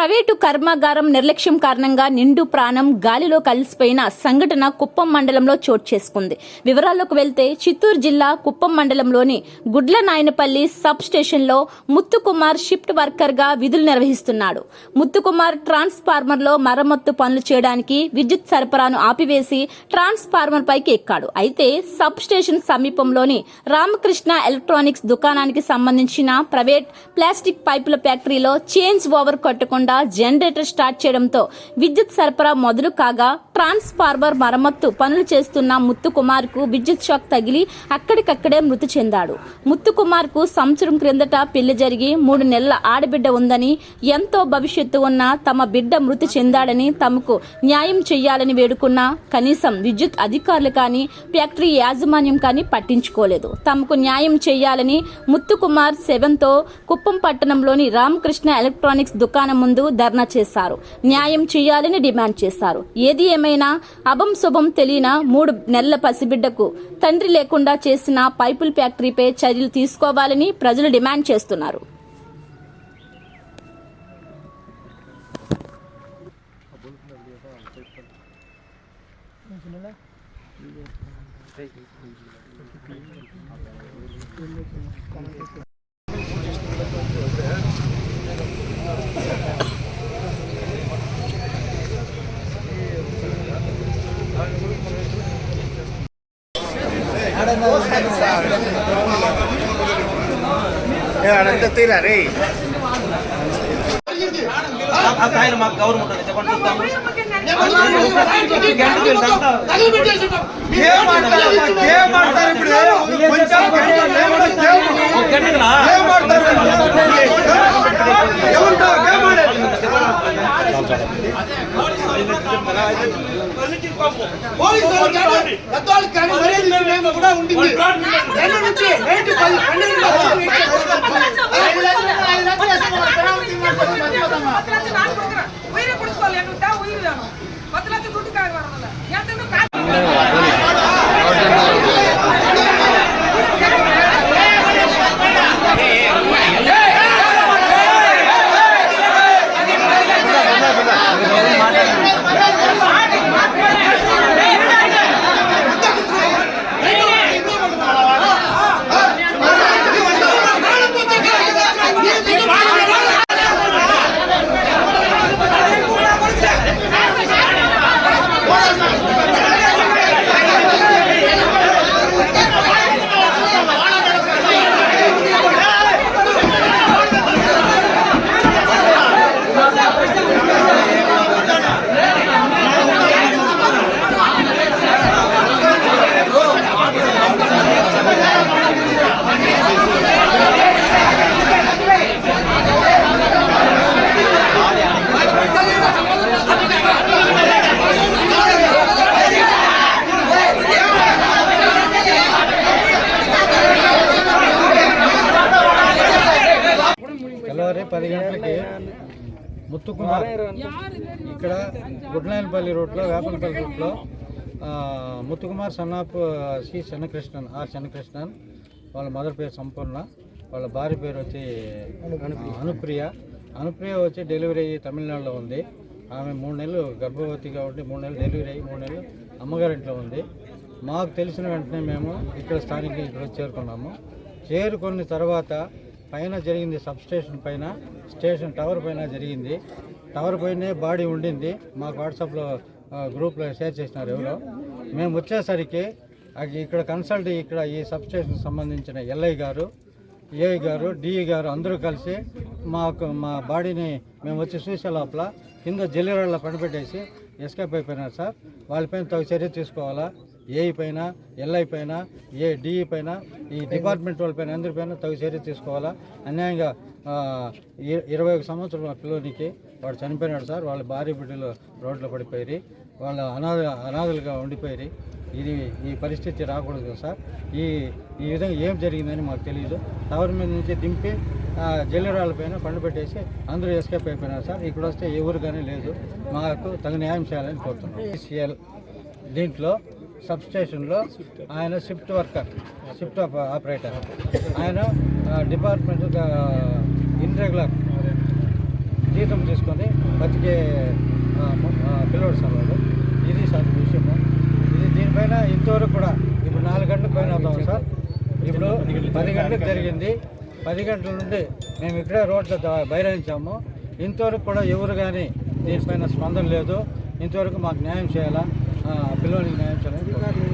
Private కర్మాగారం నిర్లక్ష్యం కారణంగా నిండు ప్రాణం గాలిలో కలిసిపోయిన సంఘటన కుప్పం మండలంలో చోటు చేసుకుంది. వివరాల్లోకి వెళ్తే చిత్తూరు జిల్లా కుప్పం మండలంలోని గుడ్ల నాయనపల్లి సబ్ స్టేషన్లో ముత్తుకుమార్ షిఫ్ట్ వర్కర్గా విధులు నిర్వహిస్తున్నాడు. ముత్తుకుమార్ ట్రాన్స్ఫార్మర్లో మరమ్మత్తు పనులు చేయడానికి విద్యుత్ సరఫరాను ఆపివేసి ట్రాన్స్ఫార్మర్ పైకి ఎక్కాడు. అయితే సబ్ స్టేషన్ సమీపంలోని రామకృష్ణ ఎలక్ట్రానిక్స్ దుకాణానికి సంబంధించిన ప్రైవేట్ ప్లాస్టిక్ పైపుల ఫ్యాక్టరీలో చేంజ్ ఓవర్ కొట్టకుండా జనరేటర్ స్టార్ట్ చేయడంతో విద్యుత్ సరఫరా మొదలు కాగా ట్రాన్స్ఫార్మర్ మరమ్మత్తు పనులు చేస్తున్న ముత్తుకుమార్కు విద్యుత్ షాక్ తగిలి అక్కడికక్కడే మృతి చెందాడు. ముత్తుకుమార్కు సంవత్సరం క్రిందట పెళ్ళి జరిగి మూడు నెలల ఆడబిడ్డ ఉందని ఎంతో భవిష్యత్తు ఉన్న తమ బిడ్డ మృతి చెందాడని తమకు న్యాయం చేయాలని వేడుకున్నా కనీసం విద్యుత్ అధికారులు కానీ ఫ్యాక్టరీ యాజమాన్యం కానీ పట్టించుకోలేదు. తమకు న్యాయం చేయాలని ముత్తుకుమార్ సెవెన్తో కుప్పం పట్టణంలోని రామకృష్ణ ఎలక్ట్రానిక్స్ దుకాణం ముందు ధర్నా చేశారు. న్యాయం చేయాలని డిమాండ్ చేశారు. ఏది ఏమైనా అభం శుభం తెలియన మూడు నెలల పసిబిడ్డకు తండ్రి లేకుండా చేసిన పైపుల్ ఫ్యాక్టరీపై చర్యలు తీసుకోవాలని ప్రజలు డిమాండ్ చేస్తున్నారు. అనంత తీరా రే. ఆయన మాకు గౌరవం ఉంటుంది. చెప్పండి పోలీసు కూడా ఉండింది రెండు నుంచి పన్నెండు గంటలకి ముత్తుకుమార్ ఇక్కడ గుడ్లాయనపల్లి రూట్లో వేపనపల్లి రూట్లో ఆ, Muthukumar son of C Chennakrishnan R Chennakrishnan వాళ్ళ మదర్ పేరు సంపూర్ణ వాళ్ళ భార్య పేరు వచ్చి అనుప్రియ. అనుప్రియ. వచ్చి డెలివరీ అయ్యి తమిళనాడులో ఉంది. ఆమె మూడు నెలలు గర్భవతిగా ఉండి మూడు నెలలు డెలివరీ అయ్యి మూడు నెలలు అమ్మగారింట్లో ఉంది. మాకు తెలిసిన వెంటనే మేము ఇక్కడ స్థానిక ఇక్కడ చేరుకున్నాము. చేరుకున్న తర్వాత పైన జరిగింది సబ్ స్టేషన్ పైన స్టేషన్ టవర్ పైన జరిగింది. టవర్ పైనే బాడీ ఉండింది. మాకు వాట్సాప్లో గ్రూప్లో షేర్ చేసినారు ఎవరో. మేము వచ్చేసరికి అది ఇక్కడ కన్సల్ట్ ఇక్కడ ఈ సబ్ స్టేషన్కి సంబంధించిన ఎల్ఐ గారు ఏఐ గారు డిఈ గారు అందరూ కలిసి మాకు మా బాడీని మేము వచ్చి చూసే లోపల కింద జల్లిరాళ్ళ పనిపెట్టేసి ఎస్కేప్ అయిపోయినారు సార్. వాళ్ళపైన తగు చర్య తీసుకోవాలా? ఏఈ పైన ఎల్ఐ పైన ఏ డిఈ పైన ఈ డిపార్ట్మెంట్ వాళ్ళ పైన అందరిపైన తగు చర్య తీసుకోవాలా? అన్యాయంగా ఇరవై ఒక సంవత్సరాల పిల్లోనికి వాడు చనిపోయినాడు సార్. వాళ్ళ భార్య బిడ్డలు రోడ్లో పడిపోయి వాళ్ళ అనాథ అనాథలుగా ఉండిపోయి ఇది ఈ పరిస్థితి రాకూడదు కదా సార్. ఈ ఈ విధంగా ఏం జరిగిందని మాకు తెలియదు టవర్ మీద నుంచి దింపి ఆ, జల్లిరాళ్ళ పైన పండు పెట్టేసి అందరూ ఎస్కేప్ అయిపోయినారు సార్. ఇక్కడ వస్తే ఎవరు కానీ లేదు. మాకు తగు న్యాయం చేయాలని కోరుతున్నాం. ఈసీఎల్ దీంట్లో సబ్ స్టేషన్లో ఆయన షిఫ్ట్ వర్కర్ షిఫ్ట్ ఆప- ఆపరేటర్. ఆయన డిపార్ట్మెంట్ ఇన్రెగ్యులర్ జీతం తీసుకొని బతికే పిల్లడు పిల్లోడు సార్ వాడు. ఇది సార్ విషయము. ఇది దీనిపైన ఇంతవరకు కూడా ఇప్పుడు నాలుగు గంటల పైన అవుతాం సార్. ఇప్పుడు పది గంటలకు జరిగింది. పది గంటల నుండి మేము ఇక్కడే రోడ్లో బహిరించాము ఇంతవరకు కూడా ఎవరు కానీ దీనిపైన స్పందన లేదు. ఇంతవరకు మాకు న్యాయం చేయాలా? ఆ, పిల్లోనికి న్యాయం చేయాలని